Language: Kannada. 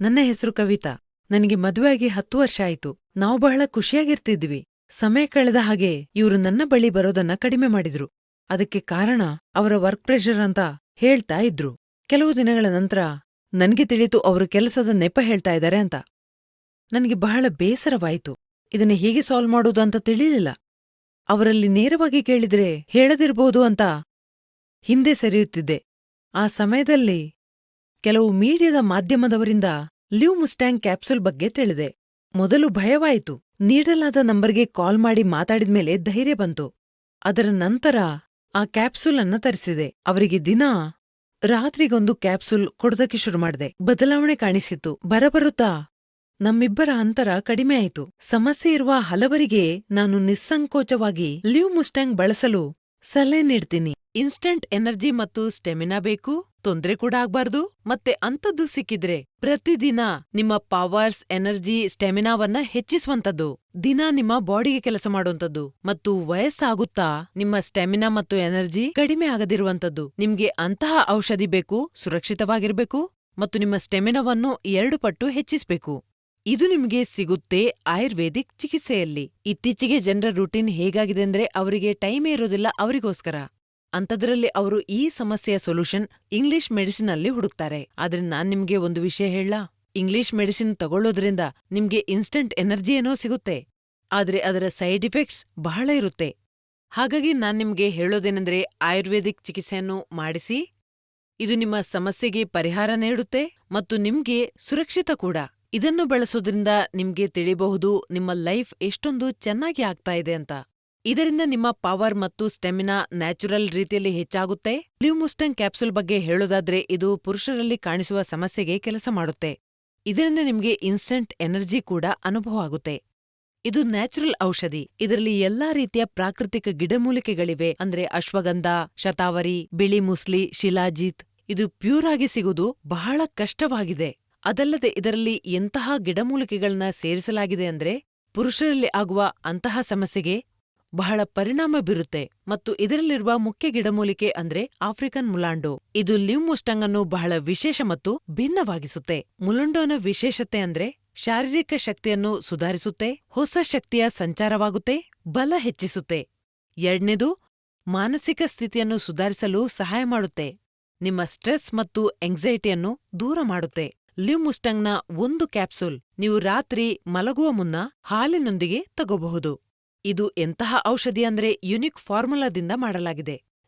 ನನ್ನ ಹೆಸರು ಕವಿತಾ. ನನಗೆ ಮದುವೆಯಾಗಿ ಹತ್ತು ವರ್ಷ ಆಯ್ತು. ನಾವು ಬಹಳ ಖುಷಿಯಾಗಿರ್ತಿದ್ವಿ. ಸಮಯ ಕಳೆದ ಹಾಗೆ ಇವರು ನನ್ನ ಬಳಿ ಬರೋದನ್ನ ಕಡಿಮೆ ಮಾಡಿದ್ರು. ಅದಕ್ಕೆ ಕಾರಣ ಅವರ ವರ್ಕ್ ಪ್ರೆಷರ್ ಅಂತ ಹೇಳ್ತಾ ಇದ್ರು. ಕೆಲವು ದಿನಗಳ ನಂತರ ನನಗೆ ತಿಳಿತು ಅವರು ಕೆಲಸದ ನೆಪ ಹೇಳ್ತಾ ಇದ್ದಾರೆ ಅಂತ. ನನಗೆ ಬಹಳ ಬೇಸರವಾಯಿತು. ಇದನ್ನ ಹೇಗೆ ಸಾಲ್ವ್ ಮಾಡೋದು ಅಂತ ತಿಳಿಯಲಿಲ್ಲ ಅವರಲ್ಲಿ ನೇರವಾಗಿ ಕೇಳಿದ್ರೆ ಹೇಳದಿರ್ಬೋದು ಅಂತ ಹಿಂದೆ ಸರಿಯುತ್ತಿದ್ದೆ. ಆ ಸಮಯದಲ್ಲಿ ಕೆಲವು ಮೀಡಿಯಾದ ಮಾಧ್ಯಮದವರಿಂದ ಲಿವ್ ಮುಸ್ಟ್ಯಾಂಗ್ ಕ್ಯಾಪ್ಸುಲ್ ಬಗ್ಗೆ ತಿಳಿದೆ. ಮೊದಲು ಭಯವಾಯಿತು. ನೀಡಲಾದ ನಂಬರ್ಗೆ ಕಾಲ್ ಮಾಡಿ ಮಾತಾಡಿದ್ಮೇಲೆ ಧೈರ್ಯ ಬಂತು. ಅದರ ನಂತರ ಆ ಕ್ಯಾಪ್ಸುಲ್ ಅನ್ನ ತರಿಸಿದೆ. ಅವರಿಗೆ ದಿನಾ ರಾತ್ರಿಗೊಂದು ಕ್ಯಾಪ್ಸುಲ್ ಕೊಡೋದಕ್ಕೆ ಶುರು ಮಾಡಿದೆ. ಬದಲಾವಣೆ ಕಾಣಿಸಿತ್ತು. ಬರಬರುತ್ತಾ ನಮ್ಮಿಬ್ಬರ ಅಂತರ ಕಡಿಮೆ ಆಯಿತು. ಸಮಸ್ಯೆ ಇರುವ ಹಲವರಿಗೆ ನಾನು ನಿಸ್ಸಂಕೋಚವಾಗಿ ಲಿವ್ ಮುಸ್ಟ್ಯಾಂಗ್ ಬಳಸಲು ಸಲಹೆ ನೀಡ್ತೀನಿ. ಇನ್ಸ್ಟಂಟ್ ಎನರ್ಜಿ ಮತ್ತು ಸ್ಟೆಮಿನಾ ಬೇಕು, ತೊಂದ್ರೆ ಕೂಡ ಆಗ್ಬಾರ್ದು. ಮತ್ತೆ ಅಂಥದ್ದು ಸಿಕ್ಕಿದ್ರೆ ಪ್ರತಿದಿನ ನಿಮ್ಮ ಪವರ್ಸ್, ಎನರ್ಜಿ, ಸ್ಟೆಮಿನಾವನ್ನ ಹೆಚ್ಚಿಸುವಂಥದ್ದು. ದಿನ ನಿಮ್ಮ ಬಾಡಿಗೆ ಕೆಲಸ ಮಾಡುವಂಥದ್ದು. ಮತ್ತು ವಯಸ್ಸಾಗುತ್ತಾ ನಿಮ್ಮ ಸ್ಟೆಮಿನಾ ಮತ್ತು ಎನರ್ಜಿ ಕಡಿಮೆ ಆಗದಿರುವಂಥದ್ದು. ನಿಮ್ಗೆ ಅಂತಹ ಔಷಧಿ ಬೇಕು, ಸುರಕ್ಷಿತವಾಗಿರ್ಬೇಕು ಮತ್ತು ನಿಮ್ಮ ಸ್ಟೆಮಿನಾವನ್ನು ಎರಡು ಪಟ್ಟು ಹೆಚ್ಚಿಸ್ಬೇಕು. ಇದು ನಿಮಗೆ ಸಿಗುತ್ತೆ ಆಯುರ್ವೇದಿಕ್ ಚಿಕಿತ್ಸೆಯಲ್ಲಿ. ಇತ್ತೀಚೆಗೆ ಜನರ ರೂಟೀನ್ ಹೇಗಾಗಿದೆ ಅಂದ್ರೆ ಅವರಿಗೆ ಟೈಮೇ ಇರೋದಿಲ್ಲ ಅವರಿಗೋಸ್ಕರ. ಅಂಥದ್ರಲ್ಲಿ ಅವರು ಈ ಸಮಸ್ಯೆಯ ಸೊಲ್ಯೂಷನ್ ಇಂಗ್ಲಿಷ್ ಮೆಡಿಸಿನ್ ಅಲ್ಲಿ ಹುಡುಕ್ತಾರೆ. ಆದ್ರೆ ನಾನ್ ನಿಮ್ಗೆ ಒಂದು ವಿಷಯ ಹೇಳಲಾ? ಇಂಗ್ಲಿಷ್ ಮೆಡಿಸಿನ್ ತಗೊಳ್ಳೋದ್ರಿಂದ ನಿಮ್ಗೆ ಇನ್ಸ್ಟಂಟ್ ಎನರ್ಜಿ ಏನೋ ಸಿಗುತ್ತೆ. ಆದ್ರೆ ಅದರ ಸೈಡ್ ಇಫೆಕ್ಟ್ಸ್ ಬಹಳ ಇರುತ್ತೆ. ಹಾಗಾಗಿ ನಾನ್ ನಿಮ್ಗೆ ಹೇಳೋದೇನೆಂದ್ರೆ ಆಯುರ್ವೇದಿಕ್ ಚಿಕಿತ್ಸೆಯನ್ನು ಮಾಡಿಸಿ, ಇದು ನಿಮ್ಮ ಸಮಸ್ಯೆಗೆ ಪರಿಹಾರ ನೀಡುತ್ತೆ ಮತ್ತು ನಿಮ್ಗೆ ಸುರಕ್ಷಿತ ಕೂಡ. ಇದನ್ನು ಬಳಸೋದ್ರಿಂದ ನಿಮ್ಗೆ ತಿಳಿಬಹುದು ನಿಮ್ಮ ಲೈಫ್ ಎಷ್ಟೊಂದು ಚೆನ್ನಾಗಿ ಆಗ್ತಾ ಇದೆ ಅಂತ. ಇದರಿಂದ ನಿಮ್ಮ ಪವರ್ ಮತ್ತು ಸ್ಟೆಮಿನಾ ನ್ಯಾಚುರಲ್ ರೀತಿಯಲ್ಲಿ ಹೆಚ್ಚಾಗುತ್ತೆ. ಬ್ಲೂ ಮುಸ್ಟಂಗ್ ಕ್ಯಾಪ್ಸುಲ್ ಬಗ್ಗೆ ಹೇಳೋದಾದ್ರೆ ಇದು ಪುರುಷರಲ್ಲಿ ಕಾಣಿಸುವ ಸಮಸ್ಯೆಗೆ ಕೆಲಸ ಮಾಡುತ್ತೆ. ಇದರಿಂದ ನಿಮ್ಗೆ ಇನ್ಸ್ಟಂಟ್ ಎನರ್ಜಿ ಕೂಡ ಅನುಭವ ಆಗುತ್ತೆ. ಇದು ನ್ಯಾಚುರಲ್ ಔಷಧಿ. ಇದರಲ್ಲಿ ಎಲ್ಲಾ ರೀತಿಯ ಪ್ರಾಕೃತಿಕ ಗಿಡಮೂಲಿಕೆಗಳಿವೆ. ಅಂದ್ರೆ ಅಶ್ವಗಂಧ, ಶತಾವರಿ, ಬಿಳಿ ಮುಸ್ಲಿ, ಶಿಲಾಜೀತ್. ಇದು ಪ್ಯೂರ್ ಆಗಿ ಸಿಗುವುದು ಬಹಳ ಕಷ್ಟವಾಗಿದೆ. ಅದಲ್ಲದೆ ಇದರಲ್ಲಿ ಎಂತಹ ಗಿಡಮೂಲಿಕೆಗಳನ್ನ ಸೇರಿಸಲಾಗಿದೆ ಅಂದ್ರೆ ಪುರುಷರಲ್ಲಿ ಆಗುವ ಅಂತಹ ಸಮಸ್ಯೆಗೆ ಬಹಳ ಪರಿಣಾಮ ಬೀರುತ್ತೆ. ಮತ್ತು ಇದರಲ್ಲಿರುವ ಮುಖ್ಯ ಗಿಡಮೂಲಿಕೆ ಅಂದ್ರೆ ಆಫ್ರಿಕನ್ ಮುಲಾಂಡೋ. ಇದು ಲಿವ್ ಮುಸ್ಟಂಗ್ ಅನ್ನು ಬಹಳ ವಿಶೇಷ ಮತ್ತು ಭಿನ್ನವಾಗಿಸುತ್ತೆ. ಮುಲಂಡೋನ ವಿಶೇಷತೆ ಅಂದ್ರೆ ಶಾರೀರಿಕ ಶಕ್ತಿಯನ್ನು ಸುಧಾರಿಸುತ್ತೆ, ಹೊಸ ಶಕ್ತಿಯ ಸಂಚಾರವಾಗುತ್ತೆ, ಬಲ ಹೆಚ್ಚಿಸುತ್ತೆ. ಎರಡನೇದು, ಮಾನಸಿಕ ಸ್ಥಿತಿಯನ್ನು ಸುಧಾರಿಸಲು ಸಹಾಯ ಮಾಡುತ್ತೆ. ನಿಮ್ಮ ಸ್ಟ್ರೆಸ್ ಮತ್ತು ಎಂಗ್ಸೈಟಿಯನ್ನು ದೂರ ಮಾಡುತ್ತೆ. ಲಿವ್ ಮುಸ್ಟಂಗ್ನ ಒಂದು ಕ್ಯಾಪ್ಸೂಲ್ ನೀವು ರಾತ್ರಿ ಮಲಗುವ ಮುನ್ನ ಹಾಲಿನೊಂದಿಗೆ ತಗೋಬಹುದು. ಇದು ಎಂತಹ ಔಷಧಿ ಅಂದ್ರೆ ಯುನಿಕ್ ಫಾರ್ಮುಲಾದಿಂದ ಮಾಡಲಾಗಿದೆ.